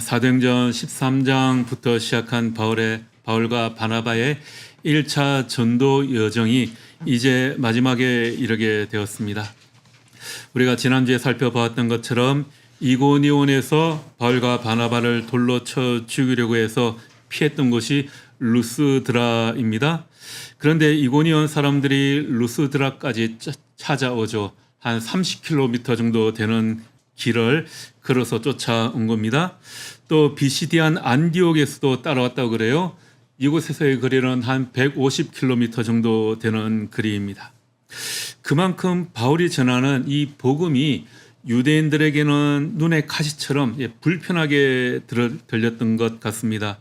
사도행전 13장부터 시작한 바울의 바울과 바나바의 1차 전도 여정이 이제 마지막에 이르게 되었습니다. 우리가 지난주에 살펴보았던 것처럼 이고니온에서 바울과 바나바를 돌로 쳐 죽이려고 해서 피했던 곳이 루스드라입니다. 그런데 이고니온 사람들이 루스드라까지 짜- 찾아오죠. 한 30km 정도 되는 길을 걸어서 쫓아온 겁니다. 또 비시디안 안디옥에서도 따라왔다고 그래요. 이곳에서의 거리는 한 150km 정도 되는 거리입니다. 그만큼 바울이 전하는 이 복음이 유대인들에게는 눈의 가시처럼 예, 불편하게 들- 들렸던 것 같습니다.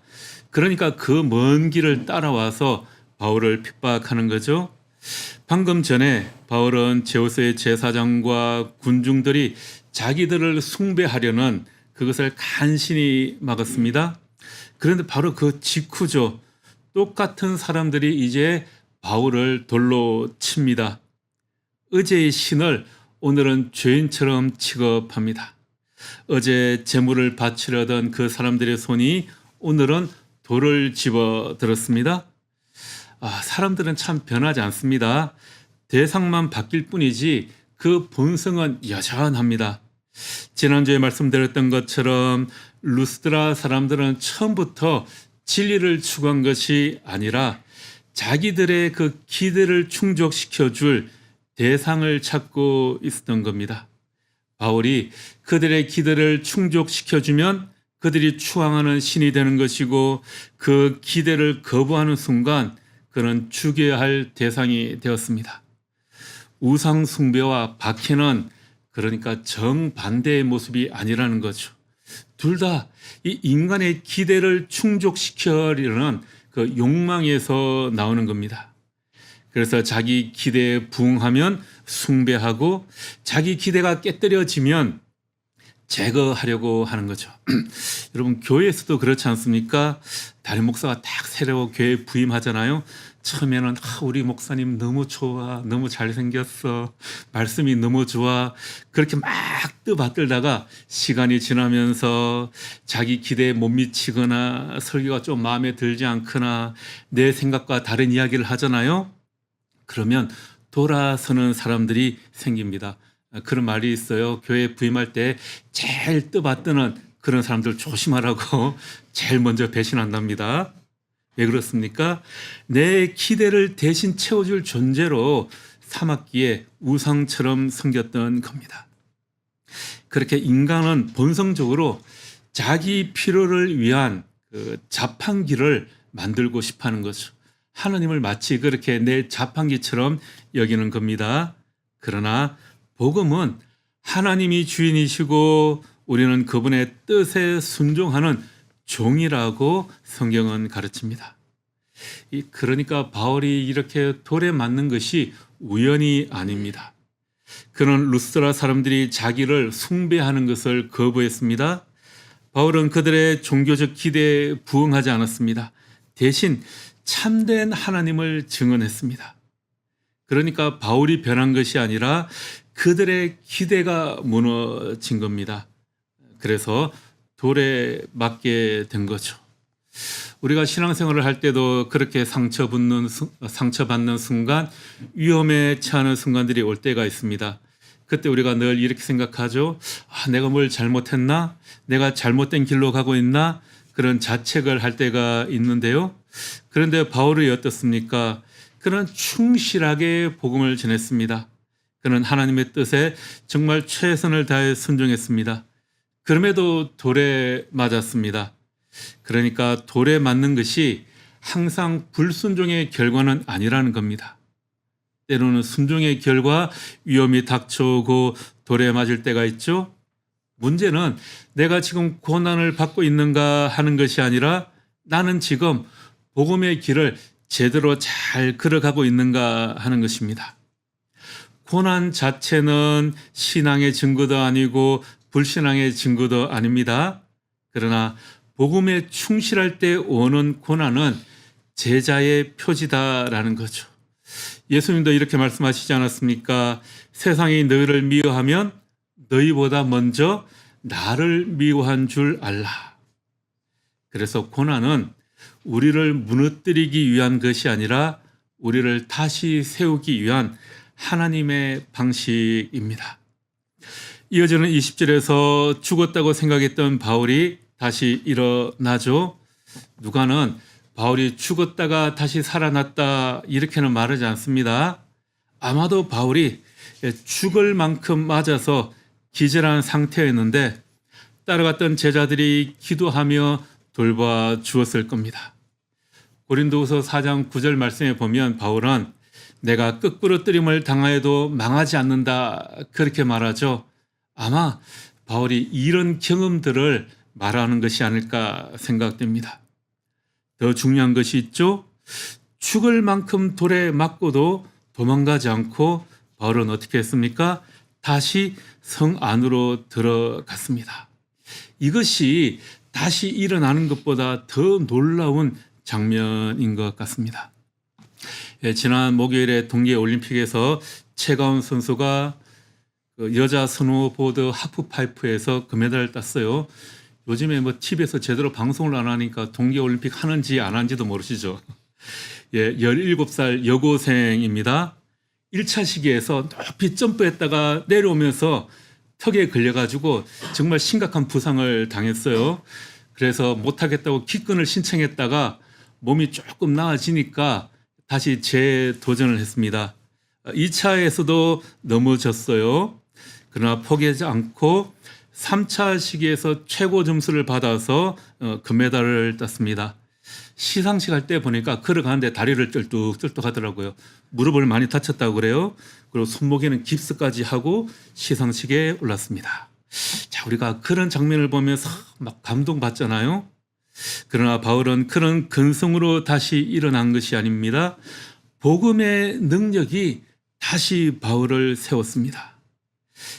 그러니까 그 먼 길을 따라와서 바울을 핍박하는 거죠. 방금 전에 바울은 제우스의 제사장과 군중들이 자기들을 숭배하려는 그것을 간신히 막았습니다. 그런데 바로 그 직후죠. 똑같은 사람들이 이제 바울을 돌로 칩니다. 어제의 신을 오늘은 죄인처럼 취급합니다. 어제 재물을 바치려던 그 사람들의 손이 오늘은 돌을 집어 들었습니다. 아, 사람들은 참 변하지 않습니다. 대상만 바뀔 뿐이지 그 본성은 여전합니다. 지난주에 말씀드렸던 것처럼 루스드라 사람들은 처음부터 진리를 추구한 것이 아니라 자기들의 그 기대를 충족시켜 줄 대상을 찾고 있었던 겁니다. 바울이 그들의 기대를 충족시켜 주면 그들이 추앙하는 신이 되는 것이고 그 기대를 거부하는 순간 그는 죽여야 할 대상이 되었습니다. 우상 숭배와 박해는 그러니까 정반대의 모습이 아니라는 거죠. 둘 다 이 인간의 기대를 충족시키려는 그 욕망에서 나오는 겁니다. 그래서 자기 기대에 부응하면 숭배하고 자기 기대가 깨뜨려지면 제거하려고 하는 거죠. 여러분 교회에서도 그렇지 않습니까? 다른 목사가 딱 새로 교회 부임하잖아요. 처음에는 아, 우리 목사님 너무 좋아, 너무 잘생겼어, 말씀이 너무 좋아 그렇게 막 뜨받들다가 시간이 지나면서 자기 기대에 못 미치거나 설교가 좀 마음에 들지 않거나 내 생각과 다른 이야기를 하잖아요. 그러면 돌아서는 사람들이 생깁니다. 그런 말이 있어요. 교회 부임할 때 제일 뜨받드는 그런 사람들 조심하라고 제일 먼저 배신한답니다. 왜 그렇습니까? 내 기대를 대신 채워줄 존재로 삼았기에 우상처럼 섬겼던 겁니다. 그렇게 인간은 본성적으로 자기 필요를 위한 그 자판기를 만들고 싶어 하는 거죠. 하나님을 마치 그렇게 내 자판기처럼 여기는 겁니다. 그러나 복음은 하나님이 주인이시고 우리는 그분의 뜻에 순종하는 종이라고 성경은 가르칩니다. 이 그러니까 바울이 이렇게 돌에 맞는 것이 우연이 아닙니다. 그는 루스라 사람들이 자기를 숭배하는 것을 거부했습니다. 바울은 그들의 종교적 기대에 부응하지 않았습니다. 대신 참된 하나님을 증언했습니다. 그러니까 바울이 변한 것이 아니라 그들의 기대가 무너진 겁니다. 그래서 돌에 맞게 된 거죠. 우리가 신앙생활을 할 때도 그렇게 상처받는 상처받는 순간 위험에 처하는 순간들이 올 때가 있습니다. 그때 우리가 늘 이렇게 생각하죠. 아, 내가 뭘 잘못했나? 내가 잘못된 길로 가고 있나? 그런 자책을 할 때가 있는데요. 그런데 바울이 어떻습니까? 그는 충실하게 복음을 전했습니다. 그는 하나님의 뜻에 정말 최선을 다해 순종했습니다. 그럼에도 돌에 맞았습니다. 그러니까 돌에 맞는 것이 항상 불순종의 결과는 아니라는 겁니다. 때로는 순종의 결과 위험이 닥쳐오고 돌에 맞을 때가 있죠. 문제는 내가 지금 고난을 받고 있는가 하는 것이 아니라 나는 지금 복음의 길을 제대로 잘 걸어가고 있는가 하는 것입니다. 고난 자체는 신앙의 증거도 아니고 불신앙의 증거도 아닙니다. 그러나 복음에 충실할 때 오는 고난은 제자의 표지다라는 거죠. 예수님도 이렇게 말씀하시지 않았습니까? 세상이 너희를 미워하면 너희보다 먼저 나를 미워한 줄 알라. 그래서 고난은 우리를 무너뜨리기 위한 것이 아니라 우리를 다시 세우기 위한 하나님의 방식입니다. 이어지는 20절에서 죽었다고 생각했던 바울이 다시 일어나죠. 누가는 바울이 죽었다가 다시 살아났다 이렇게는 말하지 않습니다. 아마도 바울이 죽을 만큼 맞아서 기절한 상태였는데 따라갔던 제자들이 기도하며 돌봐 주었을 겁니다. 고린도후서 4장 9절 말씀에 보면 바울은 내가 끝부러뜨림을 당하여도 망하지 않는다 그렇게 말하죠. 아마 바울이 이런 경험들을 말하는 것이 아닐까 생각됩니다. 더 중요한 것이 있죠. 죽을 만큼 돌에 맞고도 도망가지 않고 바울은 어떻게 했습니까? 다시 성 안으로 들어갔습니다. 이것이 다시 일어나는 것보다 더 놀라운 장면인 것 같습니다. 예, 지난 목요일에 동계 올림픽에서 최가운 선수가 그 여자 스노보드 하프파이프에서 금메달을 땄어요. 요즘에 뭐 TV에서 제대로 방송을 안 하니까 동계 올림픽 하는지 안 하는지도 모르시죠. 예, 17살 여고생입니다. 1차 시기에서 높이 점프했다가 내려오면서 턱에 걸려가지고 정말 심각한 부상을 당했어요. 그래서 못하겠다고 기권을 신청했다가 몸이 조금 나아지니까 다시 재도전을 했습니다. 2차에서도 넘어졌어요. 그러나 포기하지 않고 3차 시기에서 최고 점수를 받아서 어, 금메달을 땄습니다. 시상식 할 때 보니까 걸어가는데 다리를 쩔뚝쩔뚝 하더라고요. 무릎을 많이 다쳤다고 그래요. 그리고 손목에는 깁스까지 하고 시상식에 올랐습니다. 자, 우리가 그런 장면을 보면서 막 감동받잖아요. 그러나 바울은 그런 근성으로 다시 일어난 것이 아닙니다. 복음의 능력이 다시 바울을 세웠습니다.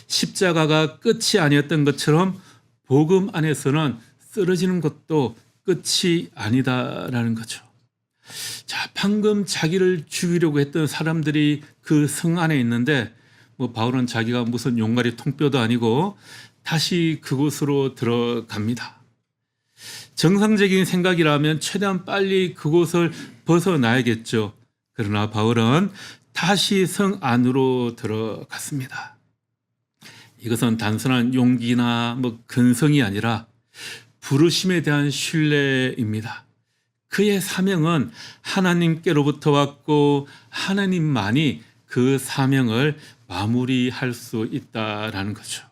십자가가 끝이 아니었던 것처럼 복음 안에서는 쓰러지는 것도 끝이 아니다라는 거죠. 자, 방금 자기를 죽이려고 했던 사람들이 그 성 안에 있는데 뭐 바울은 자기가 무슨 용가리 통뼈도 아니고 다시 그곳으로 들어갑니다. 정상적인 생각이라면 최대한 빨리 그곳을 벗어나야겠죠. 그러나 바울은 다시 성 안으로 들어갔습니다. 이것은 단순한 용기나 뭐 근성이 아니라 부르심에 대한 신뢰입니다. 그의 사명은 하나님께로부터 왔고 하나님만이 그 사명을 마무리할 수 있다라는 거죠.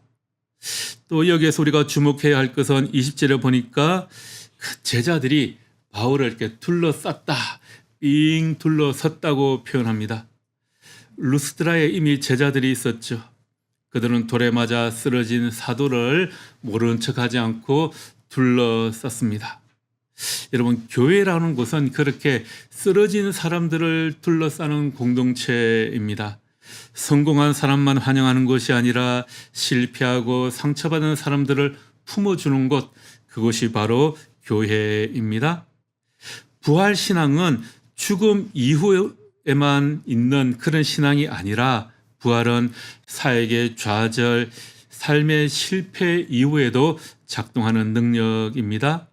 또 여기에서 우리가 주목해야 할 것은 20절에 보니까 그 제자들이 바울을 이렇게 둘러쌌다, 빙 둘러섰다고 표현합니다. 루스드라에 이미 제자들이 있었죠. 그들은 돌에 맞아 쓰러진 사도를 모른 척하지 않고 둘러쌌습니다. 여러분 교회라는 곳은 그렇게 쓰러진 사람들을 둘러싸는 공동체입니다. 성공한 사람만 환영하는 것이 아니라 실패하고 상처받은 사람들을 품어주는 곳 그것이 바로 교회입니다. 부활 신앙은 죽음 이후에만 있는 그런 신앙이 아니라 부활은 사에게 좌절, 삶의 실패 이후에도 작동하는 능력입니다.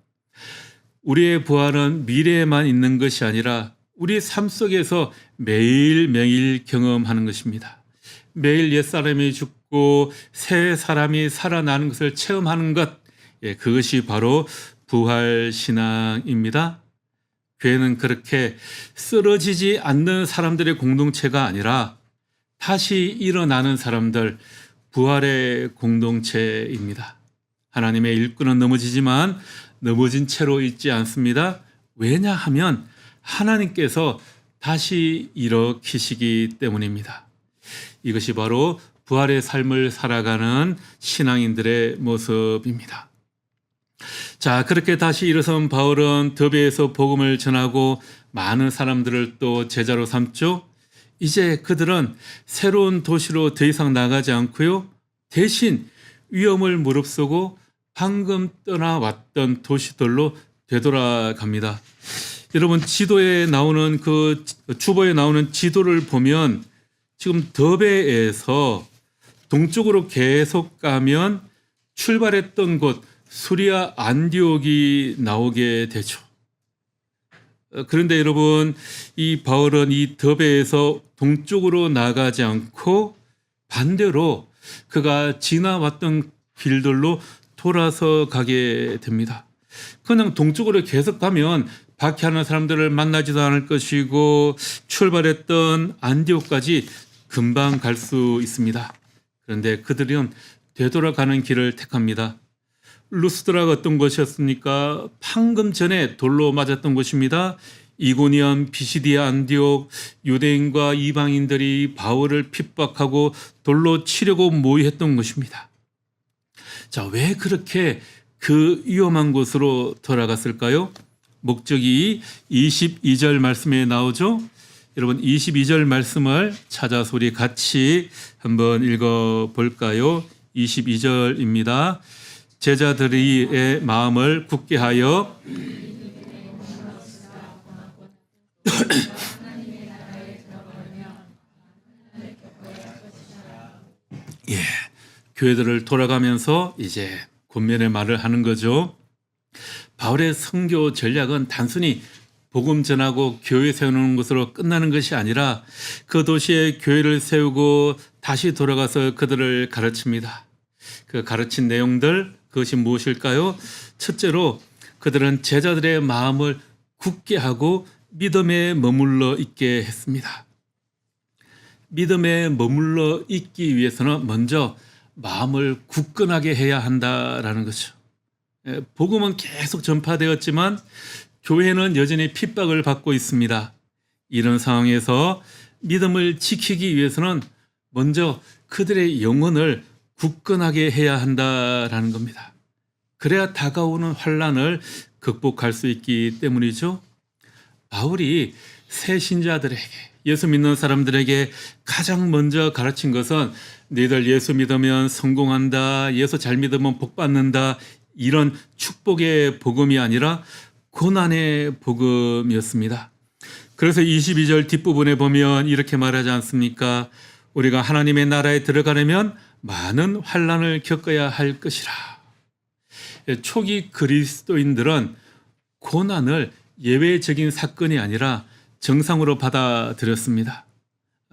우리의 부활은 미래에만 있는 것이 아니라 우리 삶 속에서 매일매일 경험하는 것입니다. 매일 옛사람이 죽고 새 사람이 살아나는 것을 체험하는 것, 예, 그것이 바로 부활 신앙입니다. 교회는 그렇게 쓰러지지 않는 사람들의 공동체가 아니라 다시 일어나는 사람들, 부활의 공동체입니다. 하나님의 일꾼은 넘어지지만 넘어진 채로 있지 않습니다. 왜냐하면 하나님께서 다시 일으키시기 때문입니다. 이것이 바로 부활의 삶을 살아가는 신앙인들의 모습입니다. 자, 그렇게 다시 일어선 바울은 더베에서 복음을 전하고 많은 사람들을 또 제자로 삼죠. 이제 그들은 새로운 도시로 더 이상 나가지 않고요. 대신 위험을 무릅쓰고 방금 떠나왔던 도시들로 되돌아갑니다. 여러분 지도에 나오는 그 주보에 나오는 지도를 보면 지금 더베에서 동쪽으로 계속 가면 출발했던 곳 수리아 안디옥이 나오게 되죠. 어, 그런데 여러분 이 바울은 이 더베에서 동쪽으로 나가지 않고 반대로 그가 지나왔던 길들로 돌아서 가게 됩니다. 그냥 동쪽으로 계속 가면 박해하는 사람들을 만나지도 않을 것이고 출발했던 안디옥까지 금방 갈 수 있습니다. 그런데 그들은 되돌아가는 길을 택합니다. 루스드라가 어떤 곳이었습니까? 방금 전에 돌로 맞았던 곳입니다. 이고니엄, 비시디아, 안디옥, 유대인과 이방인들이 바울을 핍박하고 돌로 치려고 모의했던 곳입니다. 자, 왜 그렇게 그 위험한 곳으로 돌아갔을까요? 목적이 22절 말씀에 나오죠. 여러분 22절 말씀을 찾아서 우리 같이 한번 읽어 볼까요? 22절입니다. 제자들이의 마음을 굳게 하여 예, 교회들을 돌아가면서 이제 권면의 말을 하는 거죠. 바울의 선교 전략은 단순히 복음 전하고 교회 세우는 것으로 끝나는 것이 아니라 그 도시에 교회를 세우고 다시 돌아가서 그들을 가르칩니다. 그 가르친 내용들 그것이 무엇일까요? 첫째로 그들은 제자들의 마음을 굳게 하고 믿음에 머물러 있게 했습니다. 믿음에 머물러 있기 위해서는 먼저 마음을 굳건하게 해야 한다라는 거죠. 예, 복음은 계속 전파되었지만 교회는 여전히 핍박을 받고 있습니다. 이런 상황에서 믿음을 지키기 위해서는 먼저 그들의 영혼을 굳건하게 해야 한다라는 겁니다. 그래야 다가오는 환란을 극복할 수 있기 때문이죠. 바울이 새 신자들에게 예수 믿는 사람들에게 가장 먼저 가르친 것은 너희들 예수 믿으면 성공한다, 예수 잘 믿으면 복 받는다 이런 축복의 복음이 아니라 고난의 복음이었습니다. 그래서 22절 뒷부분에 보면 이렇게 말하지 않습니까? 우리가 하나님의 나라에 들어가려면 많은 환란을 겪어야 할 것이라. 초기 그리스도인들은 고난을 예외적인 사건이 아니라 정상으로 받아들였습니다.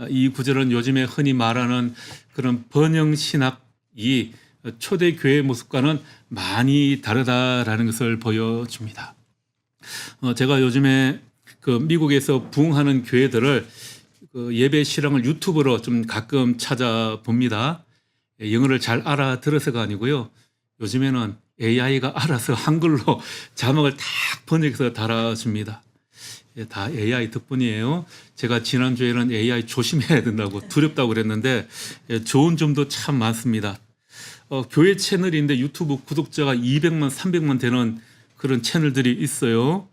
이 구절은 요즘에 흔히 말하는 그런 번영 신학이 초대 교회 모습과는 많이 다르다라는 것을 보여줍니다. 어, 제가 요즘에 그 미국에서 부흥하는 교회들을 그 예배 실황을 유튜브로 좀 가끔 찾아봅니다. 예, 영어를 잘 알아들어서가 아니고요. 요즘에는 AI가 알아서 한글로 자막을 딱 번역해서 달아줍니다. 예, 다 AI 덕분이에요. 제가 지난주에는 AI 조심해야 된다고 두렵다고 그랬는데 예, 좋은 점도 참 많습니다. 어, 교회 채널인데 유튜브 구독자가 200만, 300만 되는 그런 채널들이 있어요.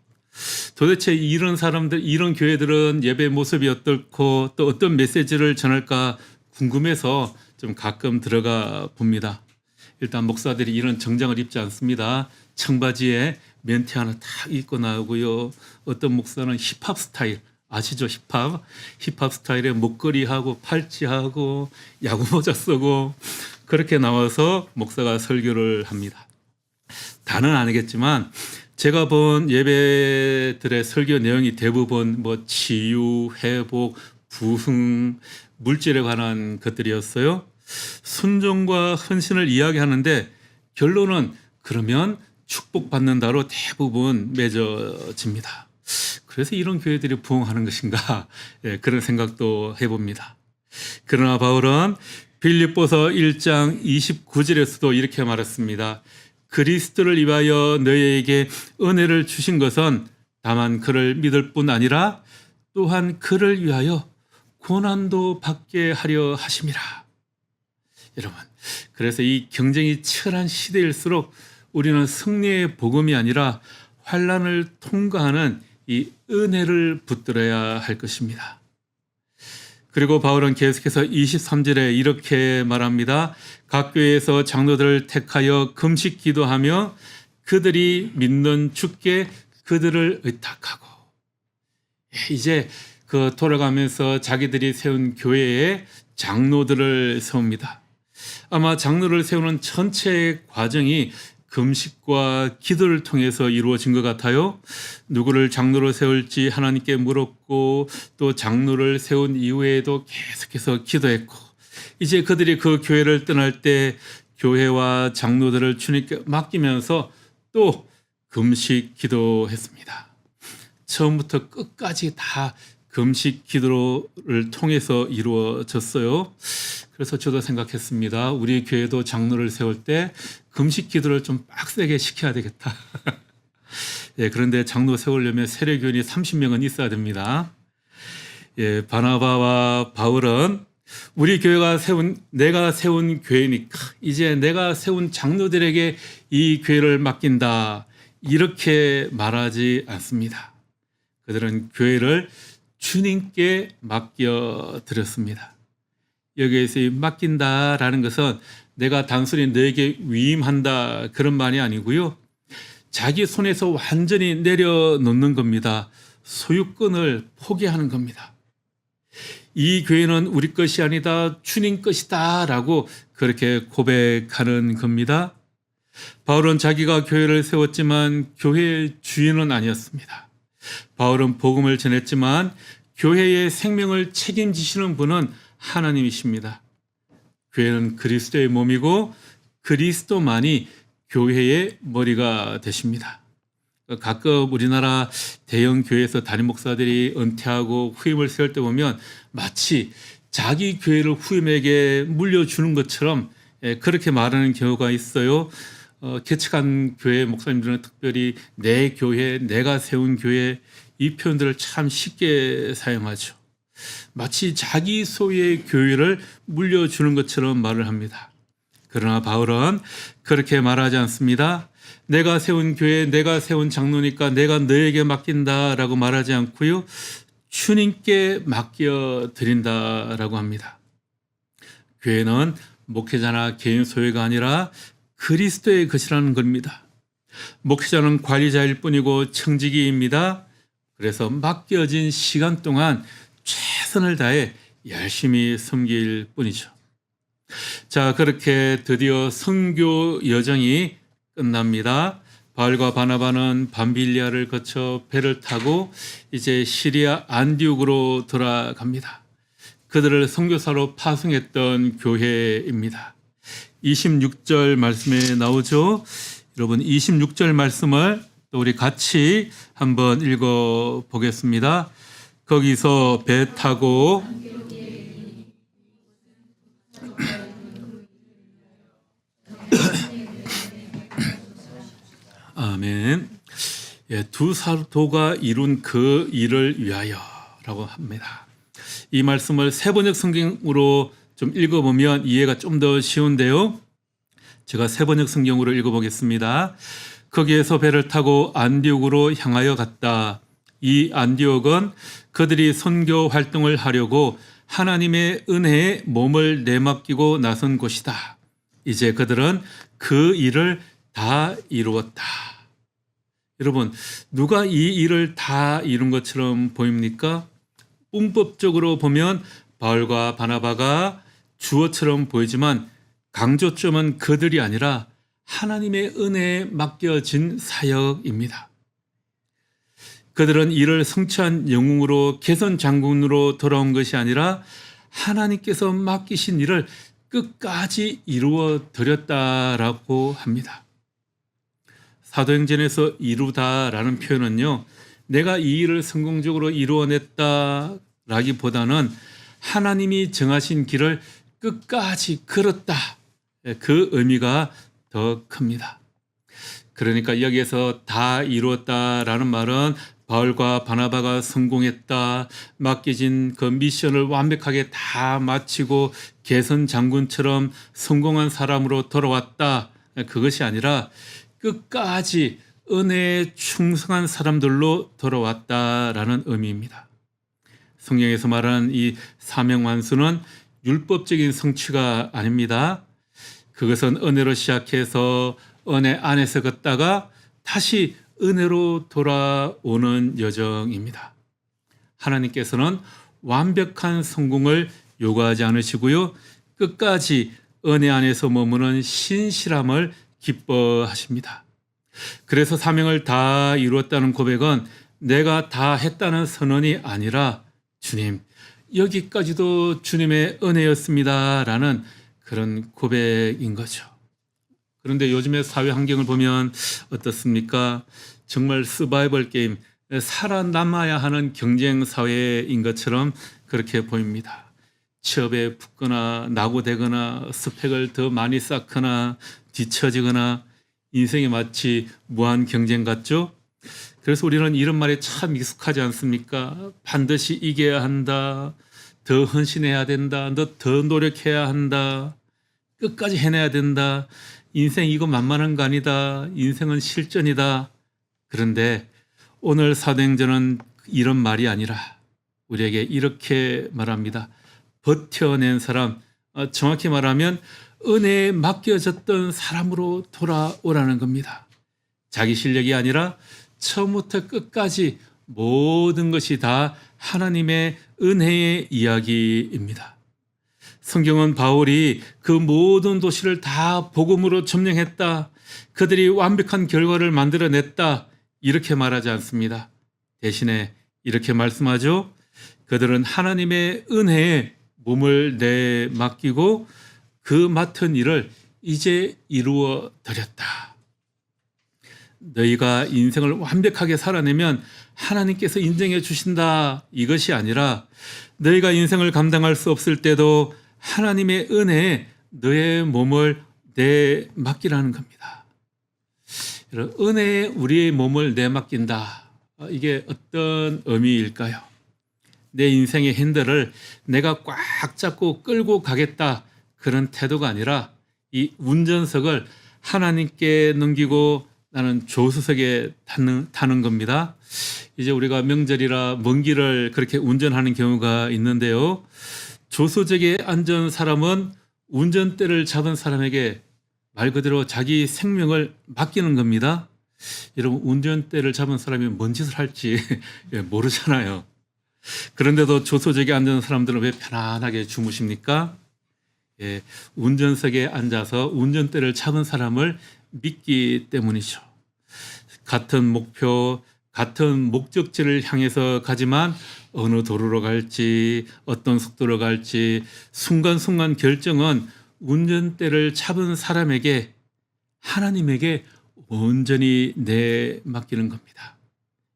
도대체 이런 사람들, 이런 교회들은 예배 모습이 어떻고 또 어떤 메시지를 전할까 궁금해서 좀 가끔 들어가 봅니다. 일단 목사들이 이런 정장을 입지 않습니다. 청바지에 멘티 하나 탁 입고 나오고요. 어떤 목사는 힙합 스타일 아시죠? 힙합 힙합 스타일에 목걸이하고 팔찌하고 야구 모자 쓰고 그렇게 나와서 목사가 설교를 합니다. 다는 아니겠지만 제가 본 예배들의 설교 내용이 대부분 뭐 치유, 회복, 부흥, 물질에 관한 것들이었어요. 순종과 헌신을 이야기하는데 결론은 그러면 축복받는다로 대부분 맺어집니다. 그래서 이런 교회들이 부흥하는 것인가 예, 그런 생각도 해봅니다. 그러나 바울은 빌립보서 1장 29절에서도 이렇게 말했습니다. 그리스도를 위하여 너희에게 은혜를 주신 것은 다만 그를 믿을 뿐 아니라 또한 그를 위하여 고난도 받게 하려 하심이라. 여러분, 그래서 이 경쟁이 치열한 시대일수록 우리는 승리의 복음이 아니라 환란을 통과하는 이 은혜를 붙들어야 할 것입니다. 그리고 바울은 계속해서 23절에 이렇게 말합니다. 각 교회에서 장로들을 택하여 금식 기도하며 그들이 믿는 주께 그들을 의탁하고 예, 이제 그 돌아가면서 자기들이 세운 교회에 장로들을 세웁니다. 아마 장로를 세우는 전체 과정이 금식과 기도를 통해서 이루어진 것 같아요. 누구를 장로로 세울지 하나님께 물었고 또 장로를 세운 이후에도 계속해서 기도했고 이제 그들이 그 교회를 떠날 때 교회와 장로들을 주님께 맡기면서 또 금식 기도했습니다. 처음부터 끝까지 다 금식 기도를 통해서 이루어졌어요. 그래서 저도 생각했습니다. 우리 교회도 장로를 세울 때 금식 기도를 좀 빡세게 시켜야 되겠다. 예, 그런데 장로 세우려면 세례교인이 30명은 있어야 됩니다. 예, 바나바와 바울은 우리 교회가 세운 내가 세운 교회니까 이제 내가 세운 장로들에게 이 교회를 맡긴다. 이렇게 말하지 않습니다. 그들은 교회를 주님께 맡겨 드렸습니다. 여기에서 이 맡긴다라는 것은 내가 단순히 너에게 위임한다 그런 말이 아니고요. 자기 손에서 완전히 내려놓는 겁니다. 소유권을 포기하는 겁니다. 이 교회는 우리 것이 아니다 주님 것이다 라고 그렇게 고백하는 겁니다. 바울은 자기가 교회를 세웠지만 교회의 주인은 아니었습니다. 바울은 복음을 전했지만 교회의 생명을 책임지시는 분은 하나님이십니다. 교회는 그리스도의 몸이고 그리스도만이 교회의 머리가 되십니다. 가끔 우리나라 대형 교회에서 담임 목사들이 은퇴하고 후임을 세울 때 보면 마치 자기 교회를 후임에게 물려주는 것처럼 예, 그렇게 말하는 경우가 있어요. 어, 개척한 교회 목사님들은 특별히 내 교회, 내가 세운 교회 이 표현들을 참 쉽게 사용하죠. 마치 자기 소유의 교회를 물려주는 것처럼 말을 합니다. 그러나 바울은 그렇게 말하지 않습니다. 내가 세운 교회, 내가 세운 장로니까 내가 너에게 맡긴다라고 말하지 않고요. 주님께 맡겨 드린다라고 합니다. 교회는 목회자나 개인 소유가 아니라 그리스도의 것이라는 겁니다. 목회자는 관리자일 뿐이고 청지기입니다. 그래서 맡겨진 시간 동안 최선을 다해 열심히 섬길 뿐이죠. 자, 그렇게 드디어 선교 여정이 끝납니다. 바울과 바나바는 밤빌리아를 거쳐 배를 타고 이제 시리아 안디옥으로 돌아갑니다. 그들을 선교사로 파송했던 교회입니다. 26절 말씀에 나오죠. 여러분 26절 말씀을 또 우리 같이 한번 읽어 보겠습니다. 거기서 배 타고 아멘. 예, 두 사도가 이룬 그 일을 위하여라고 합니다. 이 말씀을 세 번역 성경으로 좀 읽어보면 이해가 좀 더 쉬운데요. 제가 세 번역 성경으로 읽어보겠습니다. 거기에서 배를 타고 안디옥으로 향하여 갔다. 이 안디옥은 그들이 선교 활동을 하려고 하나님의 은혜에 몸을 내맡기고 나선 곳이다. 이제 그들은 그 일을 다 이루었다. 여러분, 누가 이 일을 다 이룬 것처럼 보입니까? 문법적으로 보면 바울과 바나바가 주어처럼 보이지만 강조점은 그들이 아니라 하나님의 은혜에 맡겨진 사역입니다. 그들은 이를 성취한 영웅으로 개선 장군으로 돌아온 것이 아니라 하나님께서 맡기신 일을 끝까지 이루어 드렸다라고 합니다. 사도행전에서 이루다라는 표현은요, 내가 이 일을 성공적으로 이루어냈다라기보다는 하나님이 정하신 길을 끝까지 걸었다. 그 의미가 더 큽니다. 그러니까 여기에서 다 이루었다라는 말은 바울과 바나바가 성공했다, 맡겨진 그 미션을 완벽하게 다 마치고 개선 장군처럼 성공한 사람으로 돌아왔다. 그것이 아니라 끝까지 은혜에 충성한 사람들로 돌아왔다라는 의미입니다. 성경에서 말하는 이 사명 완수는 율법적인 성취가 아닙니다. 그것은 은혜로 시작해서 은혜 안에서 걷다가 다시 은혜로 돌아오는 여정입니다. 하나님께서는 완벽한 성공을 요구하지 않으시고요. 끝까지 은혜 안에서 머무는 신실함을 기뻐하십니다. 그래서 사명을 다 이루었다는 고백은 내가 다 했다는 선언이 아니라 주님, 여기까지도 주님의 은혜였습니다라는 그런 고백인 거죠. 그런데 요즘의 사회 환경을 보면 어떻습니까? 정말 서바이벌 게임, 살아남아야 하는 경쟁 사회인 것처럼 그렇게 보입니다. 취업에 붙거나 낙오되거나 스펙을 더 많이 쌓거나 뒤처지거나 인생이 마치 무한 경쟁 같죠? 그래서 우리는 이런 말에 참 익숙하지 않습니까? 반드시 이겨야 한다. 더 헌신해야 된다. 너더 노력해야 한다. 끝까지 해내야 된다. 인생 이거 만만한 거 아니다. 인생은 실전이다. 그런데 오늘 사도행전은 이런 말이 아니라 우리에게 이렇게 말합니다. 버텨낸 사람, 어, 정확히 말하면 은혜에 맡겨졌던 사람으로 돌아오라는 겁니다. 자기 실력이 아니라 처음부터 끝까지 모든 것이 다 하나님의 은혜의 이야기입니다. 성경은 바울이 그 모든 도시를 다 복음으로 점령했다. 그들이 완벽한 결과를 만들어냈다. 이렇게 말하지 않습니다. 대신에 이렇게 말씀하죠. 그들은 하나님의 은혜에 몸을 내 맡기고 그 맡은 일을 이제 이루어 드렸다. 너희가 인생을 완벽하게 살아내면 하나님께서 인정해 주신다. 이것이 아니라 너희가 인생을 감당할 수 없을 때도 하나님의 은혜에 너의 몸을 내 맡기라는 겁니다. 은혜에 우리의 몸을 내 맡긴다. 어, 이게 어떤 의미일까요? 내 인생의 핸들을 내가 꽉 잡고 끌고 가겠다. 그런 태도가 아니라 이 운전석을 하나님께 넘기고 나는 조수석에 타는, 타는 겁니다. 이제 우리가 명절이라 먼 길을 그렇게 운전하는 경우가 있는데요. 조수석에 앉은 사람은 운전대를 잡은 사람에게 말 그대로 자기 생명을 맡기는 겁니다. 여러분, 운전대를 잡은 사람이 뭔 짓을 할지 예, 모르잖아요. 그런데도 조수석에 앉은 사람들은 왜 편안하게 주무십니까? 예, 운전석에 앉아서 운전대를 잡은 사람을 믿기 때문이죠. 같은 목표, 같은 목적지를 향해서 가지만 어느 도로로 갈지, 어떤 속도로 갈지 순간순간 결정은 운전대를 잡은 사람에게 하나님에게 온전히 내 맡기는 겁니다.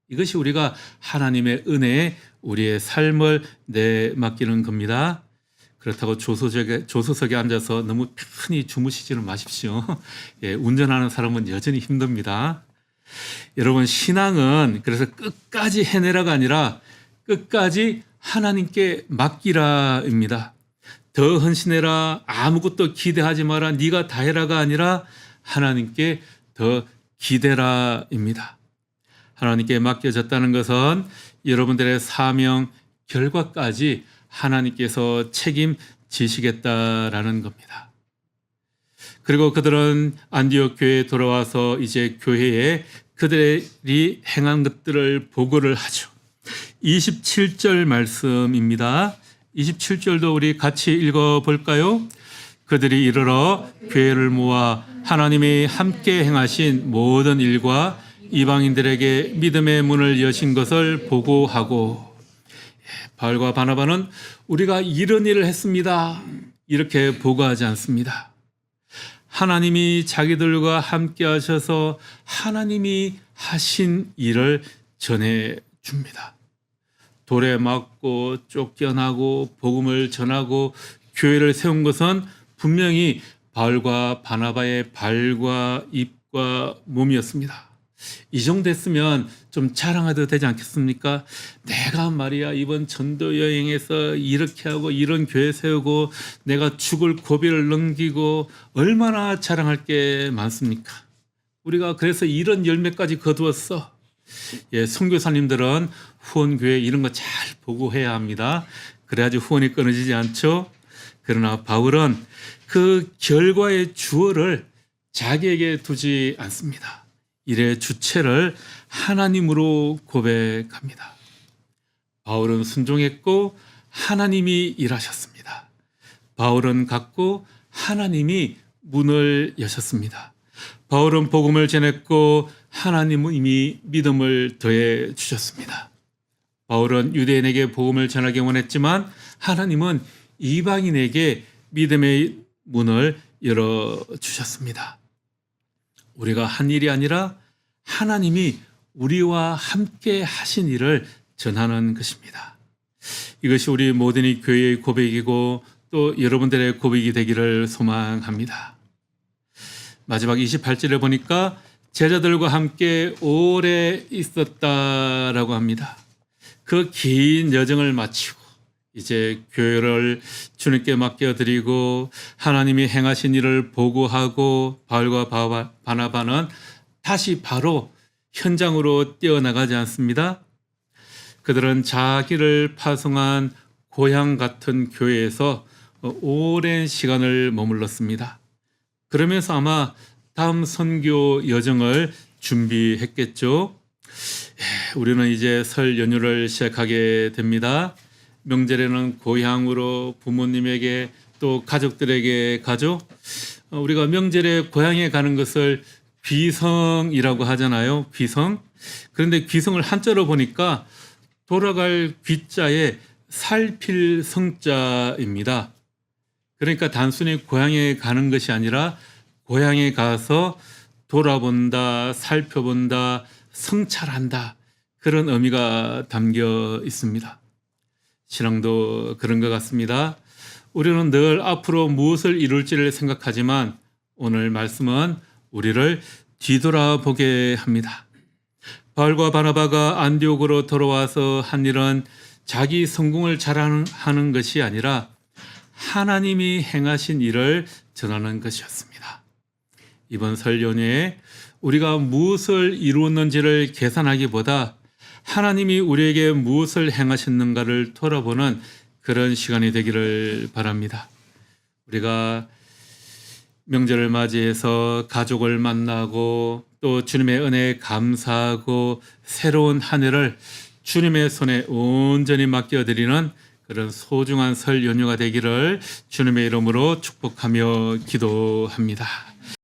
이것이 우리가 하나님의 은혜에 우리의 삶을 내 맡기는 겁니다. 그렇다고 조수석에, 조수석에 앉아서 너무 편히 주무시지는 마십시오. 예, 운전하는 사람은 여전히 힘듭니다. 여러분, 신앙은 그래서 끝까지 해내라가 아니라 끝까지 하나님께 맡기라입니다. 더 헌신해라, 아무것도 기대하지 마라, 네가 다 해라가 아니라 하나님께 더 기대라입니다. 하나님께 맡겨졌다는 것은 여러분들의 사명 결과까지 하나님께서 책임지시겠다라는 겁니다. 그리고 그들은 안디옥 교회에 돌아와서 이제 교회에 그들이 행한 것들을 보고를 하죠. 27절 말씀입니다. 27절도 우리 같이 읽어 볼까요? 그들이 이르러 교회를 모아 하나님이 함께 행하신 모든 일과 이방인들에게 믿음의 문을 여신 것을 보고하고 바울과 바나바는 우리가 이런 일을 했습니다. 이렇게 보고하지 않습니다. 하나님이 자기들과 함께 하셔서 하나님이 하신 일을 전해 줍니다. 돌에 맞고 쫓겨나고 복음을 전하고 교회를 세운 것은 분명히 바울과 바나바의 발과 입과 몸이었습니다. 이 정도 했으면 좀 자랑해도 되지 않겠습니까? 내가 말이야 이번 전도 여행에서 이렇게 하고 이런 교회 세우고 내가 죽을 고비를 넘기고 얼마나 자랑할 게 많습니까? 우리가 그래서 이런 열매까지 거두었어. 예, 선교사님들은 후원 교회 이런 거 잘 보고 해야 합니다. 그래야지 후원이 끊어지지 않죠. 그러나 바울은 그 결과의 주어를 자기에게 두지 않습니다. 일의 주체를 하나님으로 고백합니다. 바울은 순종했고 하나님이 일하셨습니다. 바울은 갔고 하나님이 문을 여셨습니다. 바울은 복음을 전했고 하나님은 이미 믿음을 더해 주셨습니다. 바울은 유대인에게 복음을 전하기 원했지만 하나님은 이방인에게 믿음의 문을 열어 주셨습니다. 우리가 한 일이 아니라 하나님이 우리와 함께 하신 일을 전하는 것입니다. 이것이 우리 모든이 교회의 고백이고 또 여러분들의 고백이 되기를 소망합니다. 마지막 28절에 보니까 제자들과 함께 오래 있었다라고 합니다. 그 긴 여정을 마치고 이제 교회를 주님께 맡겨드리고 하나님이 행하신 일을 보고하고 바울과 바바- 바나바는 다시 바로 현장으로 뛰어나가지 않습니다. 그들은 자기를 파송한 고향 같은 교회에서 오랜 시간을 머물렀습니다. 그러면서 아마 다음 선교 여정을 준비했겠죠. 예, 우리는 이제 설 연휴를 시작하게 됩니다. 명절에는 고향으로 부모님에게 또 가족들에게 가죠. 어, 우리가 명절에 고향에 가는 것을 귀성이라고 하잖아요. 귀성. 그런데 귀성을 한자로 보니까 돌아갈 귀자에 살필 성자입니다. 그러니까 단순히 고향에 가는 것이 아니라 고향에 가서 돌아본다, 살펴본다, 성찰한다. 그런 의미가 담겨 있습니다. 신앙도 그런 것 같습니다. 우리는 늘 앞으로 무엇을 이룰지를 생각하지만 오늘 말씀은 우리를 뒤돌아보게 합니다. 바울과 바나바가 안디옥으로 돌아와서 한 일은 자기 성공을 자랑하는 것이 아니라 하나님이 행하신 일을 전하는 것이었습니다. 이번 설 연휴에 우리가 무엇을 이루었는지를 계산하기보다 하나님이 우리에게 무엇을 행하셨는가를 돌아보는 그런 시간이 되기를 바랍니다. 우리가 명절을 맞이해서 가족을 만나고 또 주님의 은혜에 감사하고 새로운 한 해를 주님의 손에 온전히 맡겨드리는 그런 소중한 설 연휴가 되기를 주님의 이름으로 축복하며 기도합니다.